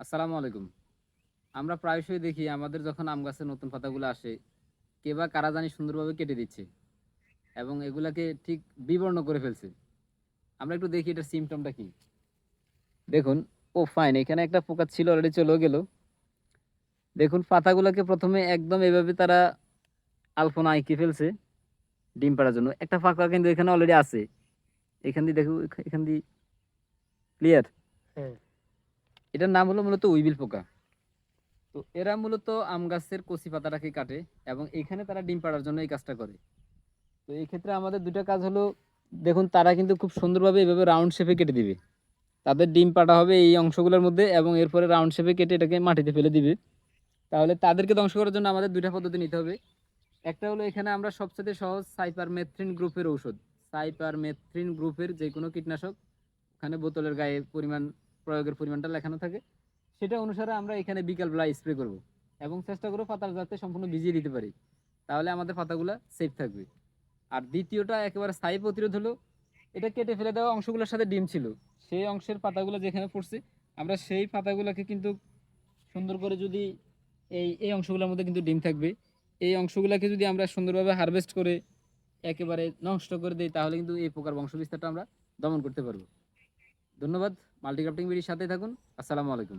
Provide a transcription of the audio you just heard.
আসসালামু আলাইকুম। আমরা প্রায়শই দেখি আমাদের যখন আম গাছে নতুন পাতাগুলো আসে, কে বা কারা জানি সুন্দরভাবে কেটে দিচ্ছে এবং এগুলাকে ঠিক বিবর্ণ করে ফেলছে। আমরা একটু দেখি এটার সিমটমটা কি। দেখুন, ও ফাইন এখানে একটা পোকা ছিল অলরেডি চলেও গেল। দেখুন, পাতাগুলোকে প্রথমে একদম এভাবে তারা আলপনা আঁকে ফেলছে ডিম পাড়ার জন্য। একটা ফাঁকা কিন্তু এখানে অলরেডি আছে। এখান দিয়ে দেখো এখান দিয়ে ক্লিয়ার হ্যাঁ। এটার নাম হলো মূলত উইবিল পোকা। তো এরা মূলত আম গাছের কচি পাতাটাকে কাটে এবং এখানে তারা ডিম পাড়ার জন্য এই কাজটা করে। তো এই ক্ষেত্রে আমাদের দুটো কাজ হলো, দেখুন তারা কিন্তু খুব সুন্দরভাবে এভাবে রাউন্ড শেপে কেটে দিবে। তাদের ডিম পাটা হবে এই অংশগুলোর মধ্যে এবং এরপরে রাউন্ড শেপে কেটে এটাকে মাটিতে ফেলে দিবে। তাহলে তাদেরকে ধ্বংস করার জন্য আমাদের দুইটা পদ্ধতি নিতে হবে। একটা হলো এখানে আমরা সবচেয়ে সহজ সাইপার মেথ্রিন গ্রুপের ঔষধ। সাইপার মেথ্রিন গ্রুপের যে কোনো কীটনাশক, ওখানে বোতলের গায়ে পরিমাণ প্রয়োগের পরিমাণটা লেখানো থাকে, সেটা অনুসারে আমরা এখানে বিকালবেলা স্প্রে করব। এবং চেষ্টা করব পাতার যাতে সম্পূর্ণ ভিজিয়ে দিতে পারি। তাহলে আমাদের পাতাগুলো সেফ থাকবে। আর দ্বিতীয়টা একেবারে স্থায়ী প্রতিরোধ হলো, এটা কেটে ফেলে দেওয়া অংশগুলোর সাথে ডিম ছিল। সেই অংশের পাতাগুলো যেখানে পড়ছে, আমরা সেই পাতাগুলোকে কিন্তু সুন্দর করে যদি এই এই অংশগুলোর মধ্যে কিন্তু ডিম থাকবে। এই অংশগুলোকে যদি আমরা সুন্দরভাবে হারভেস্ট করে একেবারে নষ্ট করে দিই, তাহলে কিন্তু এই প্রকার বংশবিস্তারটা আমরা দমন করতে পারব। ধন্যবাদ মাল্টিক্রাফটিং বিডির সাথে থাকুন। আসসালামু আলাইকুম।